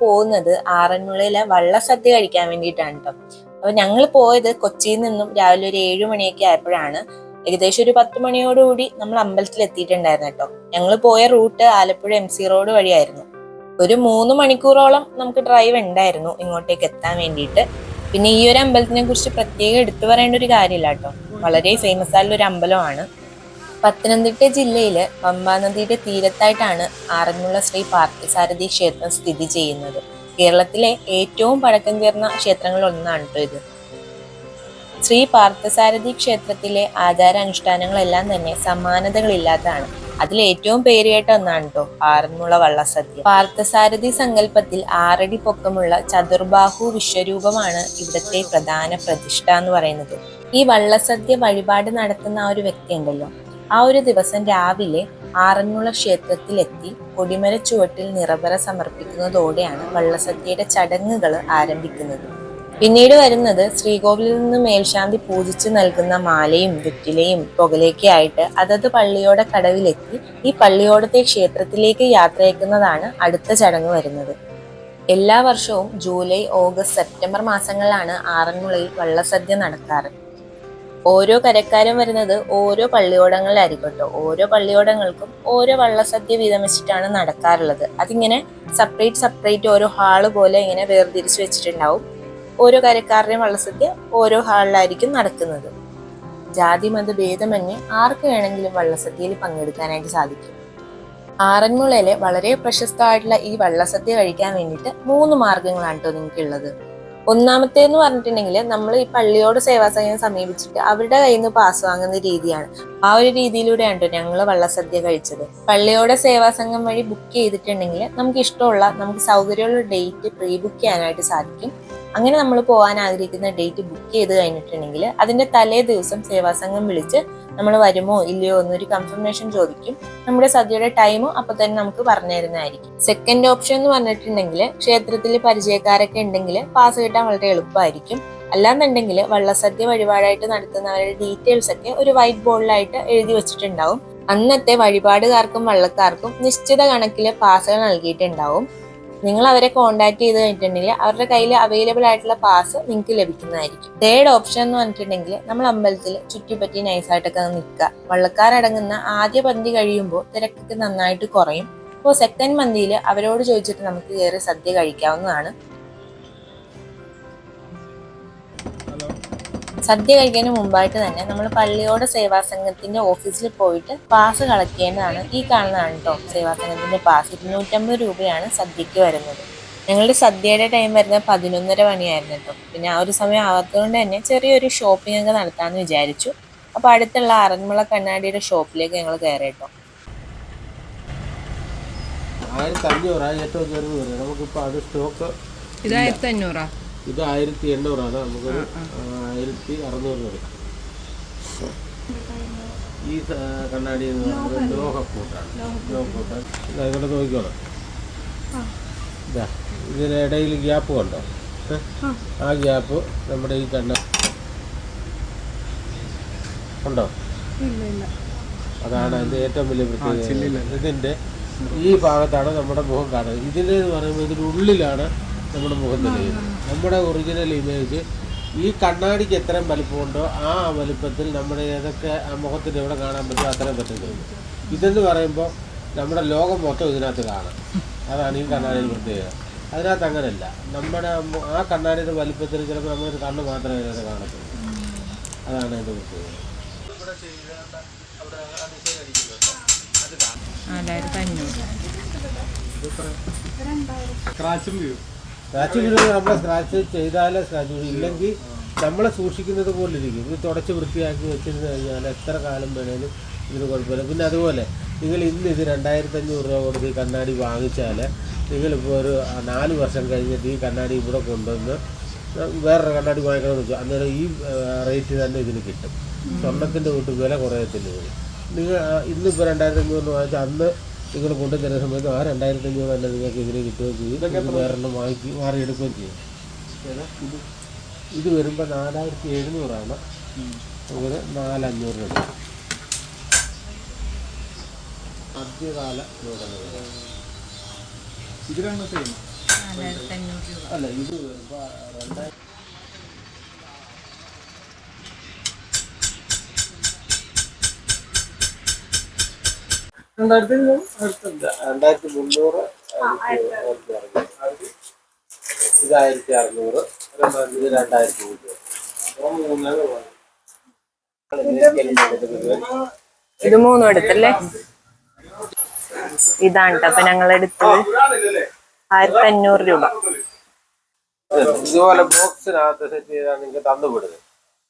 പോകുന്നത് ആറന്മുളയിലെ വള്ളസദ്യ കഴിക്കാൻ വേണ്ടിയിട്ടാണ് കേട്ടോ അപ്പൊ ഞങ്ങൾ പോയത് കൊച്ചിയിൽ നിന്നും രാവിലെ ഒരു ഏഴു മണിയൊക്കെ ആയപ്പോഴാണ്. ഏകദേശം ഒരു പത്ത് മണിയോടുകൂടി നമ്മൾ അമ്പലത്തിൽ എത്തിയിട്ടുണ്ടായിരുന്നു കേട്ടോ ഞങ്ങൾ പോയ route Alappuzha M C road വഴിയായിരുന്നു. ഒരു മൂന്ന് മണിക്കൂറോളം നമുക്ക് ഡ്രൈവ് ഉണ്ടായിരുന്നു ഇങ്ങോട്ടേക്ക് എത്താൻ വേണ്ടിയിട്ട്. പിന്നെ ഈ ഒരു അമ്പലത്തിനെ കുറിച്ച് പ്രത്യേകം എടുത്തു പറയേണ്ട ഒരു കാര്യമില്ല കേട്ടോ വളരെ ഫേമസ് ആയിട്ടുള്ള ഒരു അമ്പലമാണ്. പത്തനംതിട്ട ജില്ലയിൽ പമ്പാ നദിയുടെ തീരത്തായിട്ടാണ് ആറന്മുള ശ്രീ പാർത്ഥസാരഥി ക്ഷേത്രം സ്ഥിതി ചെയ്യുന്നത്. കേരളത്തിലെ ഏറ്റവും പഴക്കം ചേർന്ന ക്ഷേത്രങ്ങളിൽ ഒന്നാണ് ഇത്. ശ്രീ പാർത്ഥസാരഥി ക്ഷേത്രത്തിലെ ആചാരാനുഷ്ഠാനങ്ങളെല്ലാം തന്നെ സമാനതകളില്ലാത്തതാണ്. അതിൽ ഏറ്റവും പേരുകേട്ട ഒന്നാണ് കേട്ടോ ആറന്മുള വള്ളസദ്യ. പാർത്ഥസാരഥി സങ്കല്പത്തിൽ ആറടി പൊക്കമുള്ള ചതുർബാഹു വിശ്വരൂപമാണ് ഇവിടുത്തെ പ്രധാന പ്രതിഷ്ഠ എന്ന് പറയുന്നത്. ഈ വള്ളസദ്യ വഴിപാട് നടത്തുന്ന ആ ഒരു വ്യക്തി ഉണ്ടല്ലോ ആ ഒരു ദിവസം രാവിലെ ആറന്മുള ക്ഷേത്രത്തിലെത്തി കൊടിമര ചുവട്ടിൽ നിറവറ സമർപ്പിക്കുന്നതോടെയാണ് വള്ളസദ്യയുടെ ചടങ്ങുകൾ ആരംഭിക്കുന്നത്. പിന്നീട് വരുന്നത് ശ്രീകോവിലിൽ നിന്ന് മേൽശാന്തി പൂജിച്ച് നൽകുന്ന മാലയും വിറ്റിലയും പുകലേക്ക് ആയിട്ട് അതത് പള്ളിയോടെ കടവിലെത്തി ഈ പള്ളിയോടത്തെ ക്ഷേത്രത്തിലേക്ക് യാത്രയക്കുന്നതാണ് അടുത്ത ചടങ്ങ് വരുന്നത്. എല്ലാ വർഷവും ജൂലൈ ഓഗസ്റ്റ് സെപ്റ്റംബർ മാസങ്ങളിലാണ് ആറന്മുളയിൽ വള്ളസദ്യ നടക്കാറ്. ഓരോ കരക്കാരും വരുന്നത് ഓരോ പള്ളിയോടങ്ങളിലായിരിക്കും കേട്ടോ. ഓരോ പള്ളിയോടങ്ങൾക്കും ഓരോ വള്ളസദ്യ വീതം വെച്ചിട്ടാണ് നടക്കാറുള്ളത്. അതിങ്ങനെ സെപ്പറേറ്റ് സെപ്പറേറ്റ് ഓരോ ഹാൾ പോലെ ഇങ്ങനെ വേർതിരിച്ച് വെച്ചിട്ടുണ്ടാവും. ഓരോ കരക്കാരുടെയും വള്ളസദ്യ ഓരോ ഹാളിലായിരിക്കും നടക്കുന്നത്. ജാതി മത ഭേദമന്യേ ആർക്ക് വേണമെങ്കിലും വള്ളസദ്യയിൽ പങ്കെടുക്കാനായിട്ട് സാധിക്കും. ആറന്മുളയിലെ വളരെ പ്രശസ്തമായിട്ടുള്ള ഈ വള്ളസദ്യ കഴിക്കാൻ വേണ്ടിയിട്ട് മൂന്ന് മാർഗങ്ങളാണ് കേട്ടോ നിങ്ങൾക്ക് ഉള്ളത് ഒന്നാമത്തേന്ന് പറഞ്ഞിട്ടുണ്ടെങ്കിൽ നമ്മൾ ഈ പള്ളിയോട് സേവാസംഘം സമീപിച്ചിട്ട് അവരുടെ കയ്യിൽ നിന്ന് പാസ് വാങ്ങുന്ന രീതിയാണ്. ആ ഒരു രീതിയിലൂടെയാണ് ഞങ്ങൾ വള്ളസദ്യ കഴിച്ചത്. പള്ളിയോടെ സേവാസംഘം വഴി ബുക്ക് ചെയ്തിട്ടുണ്ടെങ്കിൽ നമുക്ക് ഇഷ്ടമുള്ള നമുക്ക് സൗകര്യമുള്ള ഡേറ്റ് പ്രീ ബുക്ക് ചെയ്യാനായിട്ട് സാധിക്കും. അങ്ങനെ നമ്മൾ പോകാൻ ആഗ്രഹിക്കുന്ന ഡേറ്റ് ബുക്ക് ചെയ്ത് കഴിഞ്ഞിട്ടുണ്ടെങ്കിൽ അതിന്റെ തലേ ദിവസം സേവാസംഘം വിളിച്ച് നമ്മൾ വരുമോ ഇല്ലയോ എന്നൊരു കൺഫർമേഷൻ ചോദിക്കും. നമ്മുടെ സദ്യയുടെ ടൈമും അപ്പൊ തന്നെ നമുക്ക് പറഞ്ഞു തരുന്നതായിരിക്കും സെക്കൻഡ് ഓപ്ഷൻ എന്ന് പറഞ്ഞിട്ടുണ്ടെങ്കിൽ ക്ഷേത്രത്തിൽ പരിചയക്കാരൊക്കെ ഉണ്ടെങ്കിൽ പാസ് കിട്ടാൻ വളരെ എളുപ്പമായിരിക്കും. അല്ലാന്നുണ്ടെങ്കിൽ വള്ളസദ്യ വഴിപാടായിട്ട് നടത്തുന്നവരുടെ ഡീറ്റെയിൽസ് ഒക്കെ ഒരു വൈറ്റ് ബോർഡിലായിട്ട് എഴുതി വെച്ചിട്ടുണ്ടാവും. അന്നത്തെ വഴിപാടുകാർക്കും വള്ളക്കാർക്കും നിശ്ചിത കണക്കിലെ പാസുകൾ നൽകിയിട്ടുണ്ടാവും. നിങ്ങൾ അവരെ കോൺടാക്ട് ചെയ്ത് കഴിഞ്ഞിട്ടുണ്ടെങ്കിൽ അവരുടെ കയ്യിൽ അവൈലബിൾ ആയിട്ടുള്ള പാസ് നിങ്ങൾക്ക് ലഭിക്കുന്നതായിരിക്കും. തേർഡ് ഓപ്ഷൻ എന്ന് പറഞ്ഞിട്ടുണ്ടെങ്കിൽ നമ്മൾ അമ്പലത്തിൽ ചുറ്റിപ്പറ്റി നൈസായിട്ടൊക്കെ നിൽക്കുക. വള്ളക്കാരടങ്ങുന്ന ആദ്യ പന്തി കഴിയുമ്പോൾ തിരക്കൊക്കെ നന്നായിട്ട് കുറയും. അപ്പോൾ സെക്കൻഡ് മന്തിയിൽ അവരോട് ചോദിച്ചിട്ട് നമുക്ക് കയറി സദ്യ കഴിക്കാവുന്നതാണ്. സദ്യ കഴിക്കുന്നതിന് മുമ്പായിട്ട് തന്നെ നമ്മൾ പള്ളിയോട് സേവാസംഘത്തിന്റെ ഓഫീസിൽ പോയിട്ട് പാസ് കളക്ട് ചെയ്യേണ്ടതാണ് ഈ കാണുന്നതാണ് കേട്ടോ സേവാസംഘത്തിന്റെ പാസ്. ഇരുന്നൂറ്റമ്പത് രൂപയാണ് സദ്യക്ക് വരുന്നത്. ഞങ്ങളുടെ സദ്യയുടെ ടൈം വരുന്നത് പതിനൊന്നര മണിയായിരുന്നു കേട്ടോ പിന്നെ ആ ഒരു സമയം ആവാത്തതുകൊണ്ട് തന്നെ ചെറിയൊരു ഷോപ്പിംഗ് ഒക്കെ നടത്താമെന്ന് വിചാരിച്ചു. അപ്പോൾ അടുത്തുള്ള അറന്മുള കണ്ണാടിയുടെ ഷോപ്പിലേക്ക് ഞങ്ങൾ കയറി കേട്ടോ ആയിരത്തി അഞ്ഞൂറാ? ഏറ്റവും ചെറുത് നമുക്കിപ്പോ നമുക്കിപ്പോൾ അത് സ്റ്റോക്ക് ഇത് ആയിരത്തി അഞ്ഞൂറാ? ഇത് ആയിരത്തി എണ്ണൂറാണ്. നമുക്കൊരു ആയിരത്തി അറുന്നൂറ് എടുക്കാം ഈ കണ്ണാടി എന്ന് പറയുന്നത് ലോഹക്കൂട്ടാണ് ലോഹക്കൂട്ടാണ് ഇവിടെ നോക്കിക്കോളാം. ഇതാ ഇതിനിടയിൽ ഗ്യാപ്പ് കണ്ടോ? ആ. ഗ്യാപ്പ് നമ്മുടെ ഈ കണ്ണ ഉണ്ടോ? അതാണ് അതിന്റെ ഏറ്റവും വലിയ പ്രത്യേകത. ഇതിന്റെ ഈ ഭാഗത്താണ് നമ്മുടെ മുഖം കാണുന്നത്. ഇതിന്റെ എന്ന് പറയുമ്പോൾ ഇതിന്റെ ഉള്ളിലാണ് നമ്മുടെ മുഖം തെളിയുന്നത് നമ്മുടെ ഒറിജിനൽ ഇമേജ് ഈ കണ്ണാടിക്ക് എത്രയും വലിപ്പമുണ്ടോ ആ വലിപ്പത്തിൽ നമ്മുടെ ഏതൊക്കെ ആ മുഖത്തിന്റെ എവിടെ കാണാൻ പറ്റുമോ അത്രയും പറ്റുന്നത് ഇതെന്ന് പറയുമ്പോൾ നമ്മുടെ ലോകം മൊത്തം ഇതിനകത്ത് കാണാം. അതാണ് ഈ കണ്ണാടിയിൽ പ്രത്യേകത അതിനകത്ത് അങ്ങനെയല്ല നമ്മുടെ ആ കണ്ണാടിയുടെ വലിപ്പത്തിൽ ചിലപ്പോൾ നമ്മളൊരു കണ്ണ് മാത്രമേ അതിനകത്ത് കാണത്തുള്ളൂ. അതാണ് അതിന്റെ പ്രത്യേകത നാലായിരത്തി അഞ്ഞൂറ് സ്ക്രാച്ച് വീഴുമ്പോൾ നമ്മൾ സ്ക്രാച്ച് ചെയ്താലേ സ്ക്രാച്ച് വീഴും ഇല്ലെങ്കിൽ നമ്മളെ സൂക്ഷിക്കുന്നത് പോലെ ഇരിക്കും ഇത് തുടച്ച് വൃത്തിയാക്കി വെച്ചിരുന്ന് കഴിഞ്ഞാൽ എത്ര കാലം വേണേലും ഇതിന് കുഴപ്പമില്ല. പിന്നെ അതുപോലെ നിങ്ങൾ ഇന്ന് ഇത് രണ്ടായിരത്തി അഞ്ഞൂറ് രൂപ കൊടുത്ത് ഈ കണ്ണാടി വാങ്ങിച്ചാൽ നിങ്ങളിപ്പോൾ ഒരു നാല് വർഷം കഴിഞ്ഞിട്ട് ഈ കണ്ണാടി ഇവിടെ കൊണ്ടുവന്ന് വേറൊരു കണ്ണാടി വാങ്ങിക്കണമെന്ന് വെച്ചാൽ അന്നേരം ഈ റേറ്റ് തന്നെ ഇതിന് കിട്ടും. സ്വർണത്തിന്റെ കൂട്ട് വില കുറയത്തില്ല നിങ്ങൾ ഇന്നിപ്പോൾ രണ്ടായിരത്തി അഞ്ഞൂറിന് വാങ്ങിച്ചാൽ അന്ന് നിങ്ങൾ കൊണ്ടുതരുന്ന സമയത്ത് ആ രണ്ടായിരത്തി അഞ്ഞൂറ് തന്നെ നിങ്ങൾക്ക് ഇതിന് കിട്ടുകയും ചെയ്യും. വേറെണ്ണം മാറി മാറിയെടുക്കുകയും ചെയ്യും. ഇത്? ഇത് വരുമ്പോൾ നാലായിരത്തി എഴുന്നൂറാണ് അങ്ങനെ നാലഞ്ഞൂറ് രൂപ. മധ്യകാല ഇതിലാണ് അല്ല ഇത് വരുമ്പോൾ രണ്ടായിരം രണ്ടായിരത്തി മുന്നൂറ് ഇത് ആയിരത്തി അറുന്നൂറ്. ഇത് രണ്ടായിരത്തി മുന്നൂറ് ഇത് മൂന്നും എടുത്തല്ലേ? ഇതാണ് അപ്പൊ ഞങ്ങൾ എടുത്തത് ആയിരത്തി അഞ്ഞൂറ് രൂപ. ഇതുപോലെ ബോക്സിനകത്ത് സെറ്റ് ചെയ്താൽ നിങ്ങൾക്ക് തന്നുവിടുന്നത്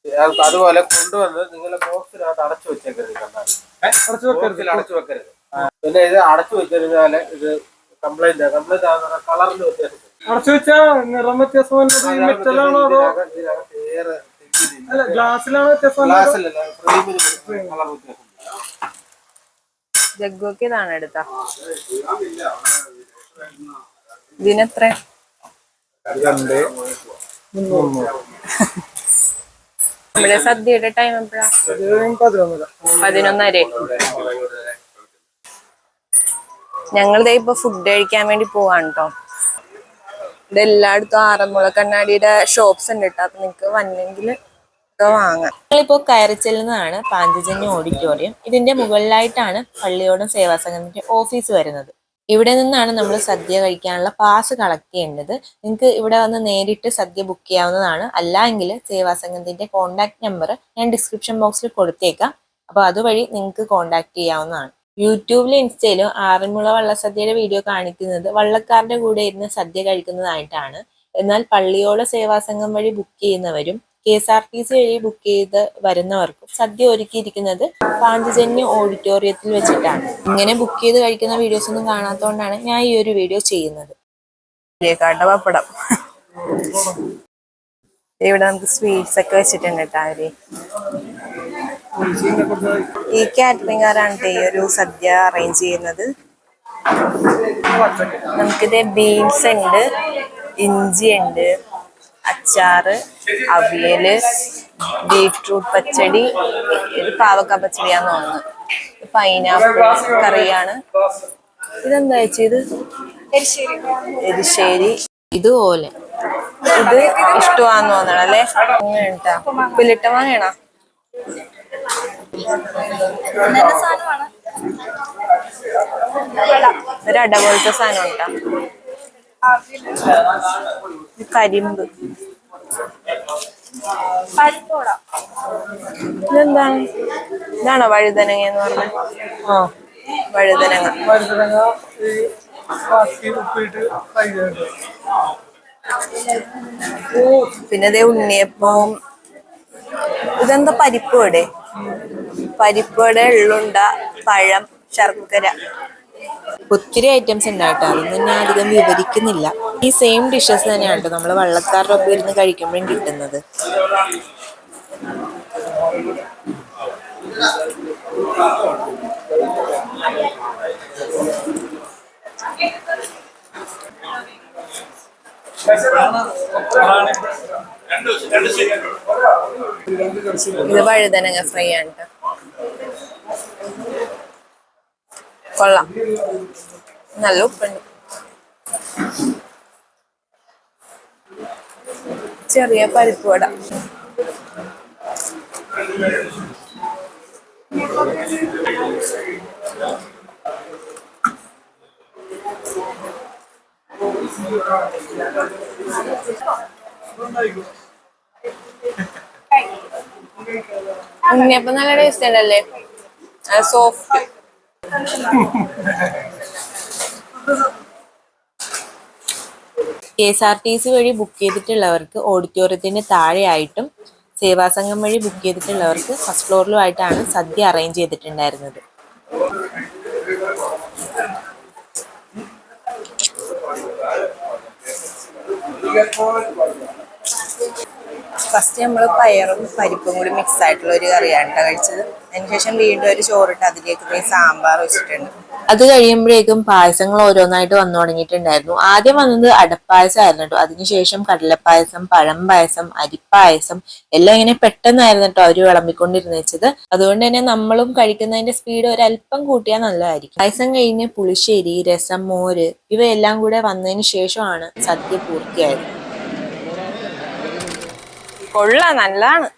അത് അതുപോലെ കൊണ്ടുവന്ന് നിങ്ങളെ ബോക്സിനകത്ത് അടച്ചു വെച്ചേക്കരുത് കണ്ടാൽ ബോക്സിൽ അടച്ചു വെക്കരുത്. പിന്നെ ഇത് അടച്ചു വെച്ചിരുന്നാൽ ഇത് കംപ്ലൈന്റ് കംപ്ലൈന്റ് ആകുന്ന കളറിന് വ്യത്യാസം അടച്ചു വെച്ചാ നിറം വ്യത്യാസം. മെറ്റലാണോ അതോ അല്ല ഗ്ലാസ്സിലാണോ വ്യത്യാസം? കളർ വ്യത്യാസം. ജഗ്ഗൊക്കെ ഇതാണ് എടുത്ത ഇതിനെത്ര? നമ്മുടെ സദ്യയുടെ ടൈം എപ്പോഴാ? പതിനൊന്നര. ഞങ്ങളിതേ ഇപ്പൊ ഫുഡ് കഴിക്കാൻ വേണ്ടി പോവാണ് കേട്ടോ ഇവിടെ എല്ലായിടത്തും ആറന്മുള കണ്ണാടിയുടെ ഷോപ്സ് ഉണ്ട് കേട്ടോ അപ്പൊ നിങ്ങക്ക് വന്നെങ്കിൽ വാങ്ങാം. ഞങ്ങളിപ്പോ കയറി ചെല്ലുന്നതാണ് പാഞ്ചജന്യ ഓഡിറ്റോറിയം. ഇതിന്റെ മുകളിലായിട്ടാണ് പള്ളിയോടും സേവാസംഘത്തിന്റെ ഓഫീസ് വരുന്നത്. ഇവിടെ നിന്നാണ് നമ്മൾ സദ്യ കഴിക്കാനുള്ള പാസ് കളക്ട് ചെയ്യേണ്ടത്. നിങ്ങൾക്ക് ഇവിടെ വന്ന് നേരിട്ട് സദ്യ ബുക്ക് ചെയ്യാവുന്നതാണ്. അല്ല എങ്കിൽ സേവാസംഘത്തിന്റെ കോൺടാക്ട് നമ്പർ ഞാൻ ഡിസ്ക്രിപ്ഷൻ ബോക്സിൽ കൊടുത്തേക്കാം. അപ്പോൾ അതുവഴി നിങ്ങൾക്ക് കോൺടാക്ട് ചെയ്യാവുന്നതാണ്. യൂട്യൂബിലും ഇൻസ്റ്റയിലും ആറന്മുള വള്ളസദ്യയുടെ വീഡിയോ കാണിക്കുന്നത് വള്ളക്കാരുടെ കൂടെ ഇരുന്ന് സദ്യ കഴിക്കുന്നതായിട്ടാണ്. എന്നാൽ പള്ളിയോള സേവാസംഘം വഴി ബുക്ക് ചെയ്യുന്നവരും K S R T C വഴി ബുക്ക് ചെയ്ത് വരുന്നവർക്കും സദ്യ ഒരുക്കിയിരിക്കുന്നത് പാഞ്ചജന്യ ഓഡിറ്റോറിയത്തിൽ വെച്ചിട്ടാണ്. ഇങ്ങനെ ബുക്ക് ചെയ്ത് കഴിക്കുന്ന വീഡിയോസ് ഒന്നും കാണാത്തതുകൊണ്ടാണ് ഞാൻ ഈ ഒരു വീഡിയോ ചെയ്യുന്നത്. പപ്പടം. ഇവിടെ നമുക്ക് സ്വീറ്റ്സ് ഒക്കെ വെച്ചിട്ടുണ്ട് കേട്ടോ അവർ. ഈ കാറ്ററിംഗുകാരാണ് ഈ ഒരു സദ്യ അറേഞ്ച് ചെയ്യുന്നത്. നമുക്കിത് ബീൻസ് ഉണ്ട് ഇഞ്ചി ഉണ്ട് അച്ചാറ് അവിയൽ ബീറ്റ്റൂട്ട് പച്ചടി ഇത് പാവക്ക പച്ചടിയാന്ന് തോന്നുന്നു. പൈനാപ്പിൾ കറിയാണ്. ഇതെന്താ ചേച്ചി ഇത്? എരിശ്ശേരി. ഇതുപോലെ. ഇത് ഇഷ്ടമാന്ന് തോന്നണം അല്ലേ ഉപ്പിലിട്ട മാങ്ങയാണോ? ഒരു അട പോലത്തെ സാധനം ഉണ്ടാ കരിമ്പ്. ഇതെന്താണ് ഇതാണോ വഴുതനങ്ങ എന്ന് പറഞ്ഞത് ആ വഴുതനങ്ങ. വഴുതനങ്ങ പിന്നെ ഇതേ ഉണ്ണിയപ്പം ഇതെന്താ പരിപ്പ് വടെ പരിപ്പ് വട എള്ളുണ്ട പഴം ശർക്കര. ഒത്തിരി ഐറ്റംസ് ഉണ്ടായിട്ടോ അതൊന്നും ഞാൻ അധികം വിവരിക്കുന്നില്ല. ഈ സെയിം ഡിഷസ് തന്നെയാണ് കേട്ടോ നമ്മൾ വള്ളക്കാരുടെ ഒപ്പം ഇരുന്ന് കഴിക്കുമ്പോഴും കിട്ടുന്നത്. ഇത് വഴുതനങ്ങ ഫ്രൈ ആണ്. കൊള്ളാം. നല്ല ഉപ്പുണ്ട്. ചെറിയ പരിപ്പ് വട. ഉണ്ണിയപ്പം നല്ല ടേസ്റ്റ് ഉണ്ടല്ലേ? Soft K S R T C വഴി ബുക്ക് ചെയ്തിട്ടുള്ളവർക്ക് ഓഡിറ്റോറിയത്തിന് താഴെയായിട്ടും സേവാസംഘം വഴി ബുക്ക് ചെയ്തിട്ടുള്ളവർക്ക് ഫസ്റ്റ് ഫ്ലോറിലുമായിട്ടാണ് സദ്യ അറേഞ്ച് ചെയ്തിട്ടുണ്ടായിരുന്നത്. ഫസ്റ്റ് നമ്മൾ പയറും പരിപ്പും കൂടി മിക്സ് ആയിട്ടുള്ള ഒരു കറിയാണ് കേട്ടോ കഴിച്ചത്. അതിനുശേഷം വീണ്ടും ഒരു ചോറിട്ട് അതിലേക്ക് പോയി സാമ്പാർ വെച്ചിട്ടുണ്ട്. അത് കഴിയുമ്പോഴേക്കും പായസങ്ങൾ ഓരോന്നായിട്ട് വന്നു തുടങ്ങിയിട്ടുണ്ടായിരുന്നു. ആദ്യം വന്നത് അടപ്പായസമായിരുന്നു കേട്ടോ അതിനുശേഷം കടലപ്പായസം പഴം പായസം അരിപ്പായസം എല്ലാം ഇങ്ങനെ പെട്ടെന്നായിരുന്നു കേട്ടോ അവർ വിളമ്പിക്കൊണ്ടിരുന്നത് അതുകൊണ്ട് തന്നെ നമ്മളും കഴിക്കുന്നതിന്റെ സ്പീഡ് ഒരല്പം കൂട്ടിയാൽ നല്ലതായിരിക്കും. പായസം കഴിഞ്ഞ് പുളിശ്ശേരി രസം മോര് ഇവയെല്ലാം കൂടെ വന്നതിന് ശേഷമാണ് സദ്യ പൂർത്തിയായത്. കൊള്ളാം നല്ലതാണ്.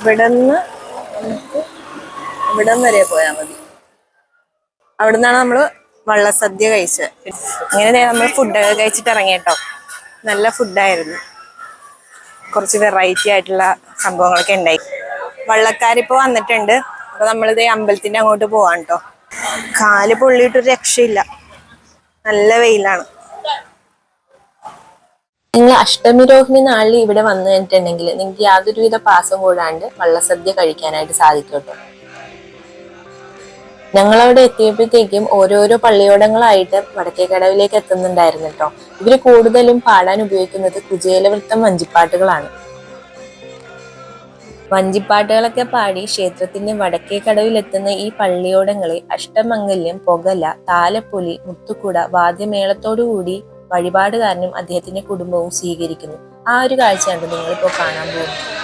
ഇവിടുന്ന് ഇവിടം വരെ പോയാൽ മതി. അവിടുന്നാണ് നമ്മൾ വള്ളസദ്യ കഴിച്ചത്. അങ്ങനെ നമ്മൾ ഫുഡൊക്കെ കഴിച്ചിട്ട് ഇറങ്ങി കേട്ടോ. നല്ല ഫുഡായിരുന്നു കുറച്ച് വെറൈറ്റി ആയിട്ടുള്ള സംഭവങ്ങളൊക്കെ ഉണ്ടായി. വള്ളക്കാരിപ്പോ വന്നിട്ടുണ്ട്. അപ്പൊ നമ്മളിത് അമ്പലത്തിന്റെ അങ്ങോട്ട് പോവാണ് കേട്ടോ. കാൽ പൊള്ളിയിട്ടൊരു രക്ഷയില്ല. നല്ല വെയിലാണ്. നിങ്ങൾ അഷ്ടമി രോഹിണി നാളിൽ ഇവിടെ വന്നു കഴിഞ്ഞിട്ടുണ്ടെങ്കിൽ നിങ്ങൾക്ക് യാതൊരുവിധ പാസം കൂടാണ്ട് വള്ളസദ്യ കഴിക്കാനായിട്ട് സാധിക്കും ഞങ്ങൾ ഞങ്ങളവിടെ എത്തിയപ്പോഴത്തേക്കും ഓരോരോ പള്ളിയോടങ്ങളായിട്ട് വടക്കേക്കടവിലേക്ക് എത്തുന്നുണ്ടായിരുന്നു കേട്ടോ ഇവർ കൂടുതലും പാടാൻ ഉപയോഗിക്കുന്നത് കുചേലവൃത്തം വഞ്ചിപ്പാട്ടുകളാണ്. വഞ്ചിപ്പാട്ടുകളൊക്കെ പാടി ക്ഷേത്രത്തിന്റെ വടക്കേ കടവിൽ എത്തുന്ന ഈ പള്ളിയോടങ്ങളെ അഷ്ടമംഗല്യം പൊകല താലപ്പൊലി മുത്തുക്കുട വാദ്യമേളത്തോടുകൂടി വഴിപാടുകാരനും അദ്ദേഹത്തിന്റെ കുടുംബവും സ്വീകരിക്കുന്നു. ആ ഒരു കാഴ്ചയാണ് നിങ്ങളിപ്പോ കാണാൻ പോകുന്നത്.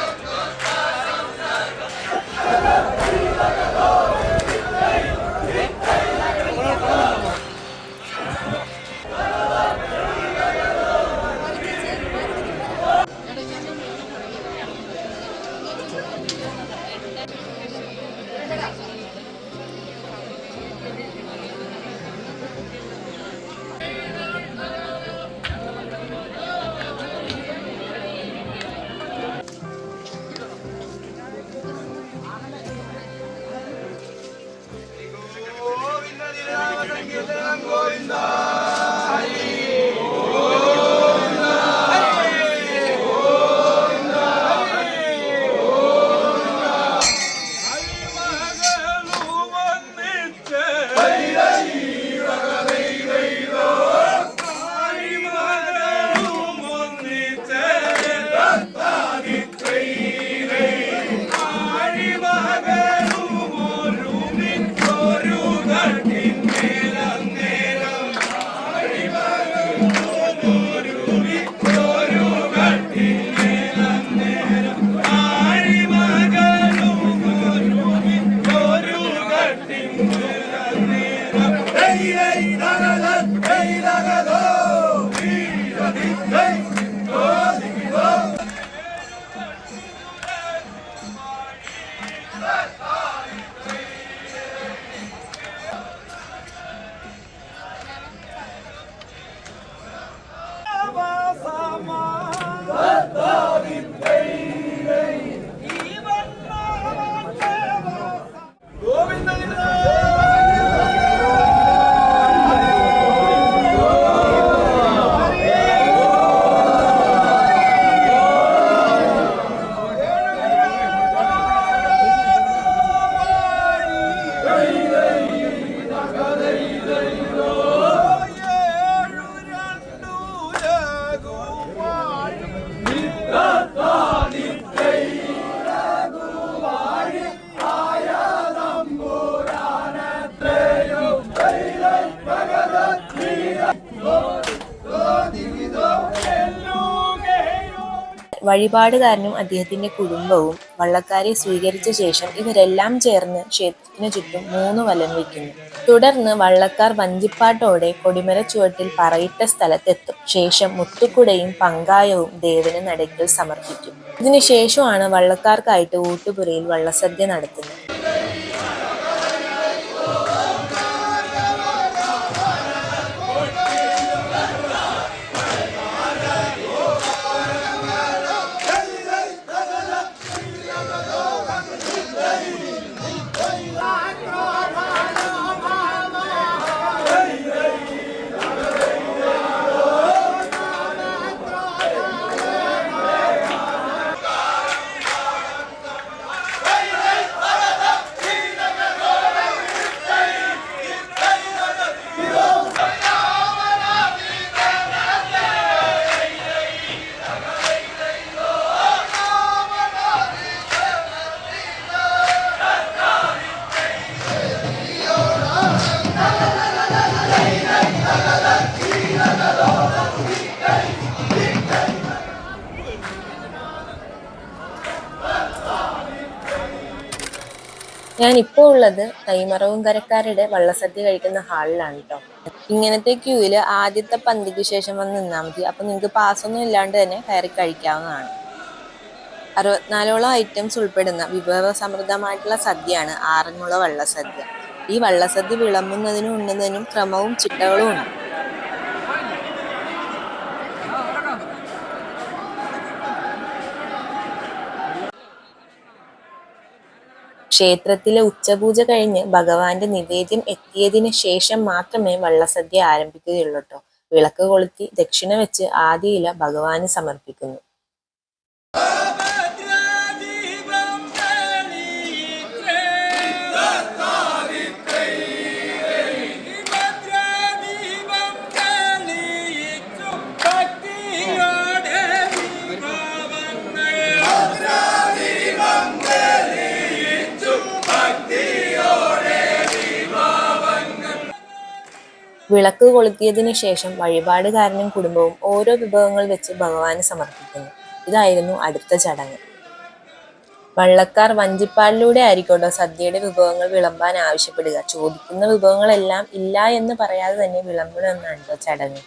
വഴിപാടുകാരനും അദ്ദേഹത്തിന്റെ കുടുംബവും വള്ളക്കാരെ സ്വീകരിച്ച ശേഷം ഇവരെല്ലാം ചേർന്ന് ക്ഷേത്രത്തിനു ചുറ്റും മൂന്ന് വലം വയ്ക്കുന്നു തുടർന്ന് വള്ളക്കാർ വഞ്ചിപ്പാട്ടോടെ കൊടിമര ചുവട്ടിൽ പറയിട്ട സ്ഥലത്തെത്തും. ശേഷം മുത്തുക്കുടയും പങ്കായവും ദേവന് നടക്കിൽ സമർപ്പിക്കും. ഇതിനുശേഷമാണ് വള്ളക്കാർക്കായിട്ട് ഊട്ടുപുരയിൽ വള്ളസദ്യ നടത്തുന്നത്. ഉള്ളത് കൈമറവും കരക്കാരുടെ വള്ളസദ്യ കഴിക്കുന്ന ഹാളിലാണ് കേട്ടോ ഇങ്ങനത്തെ ക്യൂവിൽ ആദ്യത്തെ പന്തിക്ക് ശേഷം വന്ന് നിന്നാൽ മതി. അപ്പം നിങ്ങൾക്ക് പാസ്സൊന്നും ഇല്ലാണ്ട് തന്നെ കയറി കഴിക്കാവുന്നതാണ്. അറുപത്തിനാലോളം ഐറ്റംസ് ഉൾപ്പെടുന്ന വിഭവസമൃദ്ധമായിട്ടുള്ള സദ്യയാണ് ആറന്മുള വള്ളസദ്യ. ഈ വള്ളസദ്യ വിളമ്പുന്നതിനും ഉണ്ണുന്നതിനും ക്രമവും ചിട്ടകളും ഉണ്ട്. ക്ഷേത്രത്തിലെ ഉച്ചപൂജ കഴിഞ്ഞ് ഭഗവാന്റെ നിവേദ്യം എത്തിയതിനു ശേഷം മാത്രമേ വള്ളസദ്യ ആരംഭിക്കുകയുള്ളൂ കേട്ടോ വിളക്ക് കൊളുത്തി ദക്ഷിണ വെച്ച് ആദ്യ ഇല ഭഗവാന് സമർപ്പിക്കുന്നു. കൊളുത്തിയതിനു ശേഷം വഴിപാടുകാരനും കുടുംബവും ഓരോ വിഭവങ്ങൾ വെച്ച് ഭഗവാന് സമർപ്പിക്കുന്നു. ഇതായിരുന്നു അടുത്ത ചടങ്ങ്. വള്ളക്കാർ വഞ്ചിപ്പാടിലൂടെ ആയിരിക്കോട്ടോ സദ്യയുടെ വിഭവങ്ങൾ വിളമ്പാൻ ആവശ്യപ്പെടുക. ചോദിക്കുന്ന വിഭവങ്ങളെല്ലാം ഇല്ല എന്ന് പറയാതെ തന്നെ വിളമ്പണമെന്നാണ് കേട്ടോ ചടങ്ങ്.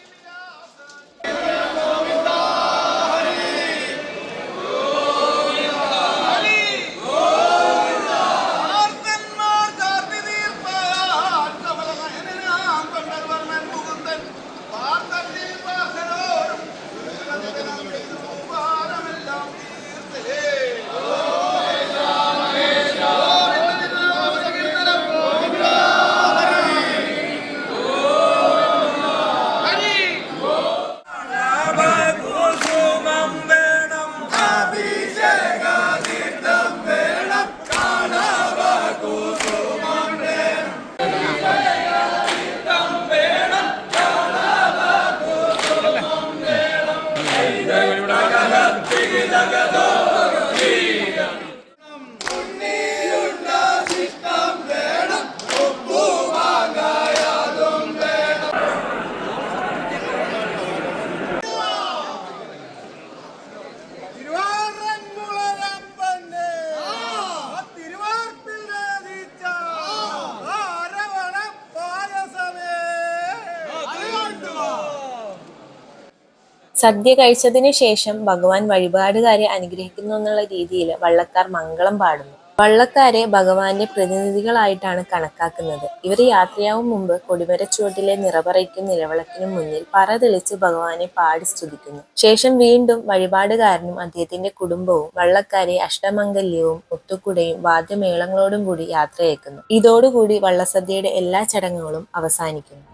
സദ്യ കഴിച്ചതിന് ശേഷം ഭഗവാൻ വഴിപാടുകാരെ അനുഗ്രഹിക്കുന്നു എന്നുള്ള രീതിയിൽ വള്ളക്കാർ മംഗളം പാടുന്നു. വള്ളക്കാരെ ഭഗവാന്റെ പ്രതിനിധികളായിട്ടാണ് കണക്കാക്കുന്നത്. ഇവർ യാത്രയാവും മുമ്പ് കൊടിമരച്ചുവട്ടിലെ നിറപറയ്ക്കും നിലവിളക്കിനും മുന്നിൽ പറ തെളിച്ച് ഭഗവാനെ പാടി സ്തുതിക്കുന്നു. ശേഷം വീണ്ടും വഴിപാടുകാരനും അദ്ദേഹത്തിന്റെ കുടുംബവും വള്ളക്കാരെ അഷ്ടമംഗല്യവും ഒത്തുകുടയും വാദ്യമേളങ്ങളോടും കൂടി യാത്രയേക്കുന്നു ഇതോടുകൂടി വള്ളസദ്യയുടെ എല്ലാ ചടങ്ങുകളും അവസാനിക്കുന്നു.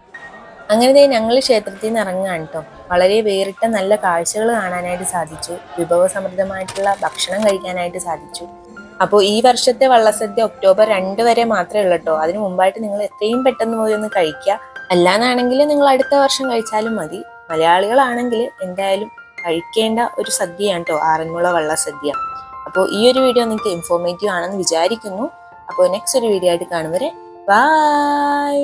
അങ്ങനെ ഞങ്ങൾ ക്ഷേത്രത്തിൽ നിന്ന് ഇറങ്ങുകയാണ് കേട്ടോ വളരെ വേറിട്ട നല്ല കാഴ്ചകൾ കാണാനായിട്ട് സാധിച്ചു. വിഭവസമൃദ്ധമായിട്ടുള്ള ഭക്ഷണം കഴിക്കാനായിട്ട് സാധിച്ചു. അപ്പോൾ ഈ വർഷത്തെ വള്ളസദ്യ ഒക്ടോബർ രണ്ട് വരെ മാത്രമേ ഉള്ളൂ കേട്ടോ അതിന് മുമ്പായിട്ട് നിങ്ങൾ എത്രയും പെട്ടെന്ന് പോയി ഒന്ന് കഴിക്കുക അല്ലാന്നാണെങ്കിൽ നിങ്ങൾ അടുത്ത വർഷം കഴിച്ചാലും മതി. മലയാളികളാണെങ്കിൽ എന്തായാലും കഴിക്കേണ്ട ഒരു സദ്യയാണ് കേട്ടോ ആറന്മുള വള്ളസദ്യ. അപ്പോൾ ഈ ഒരു വീഡിയോ നിങ്ങൾക്ക് ഇൻഫോർമേറ്റീവ് ആണെന്ന് വിചാരിക്കുന്നു. അപ്പോൾ നെക്സ്റ്റ് ഒരു വീഡിയോ ആയിട്ട് കാണും വരെ. ബൈ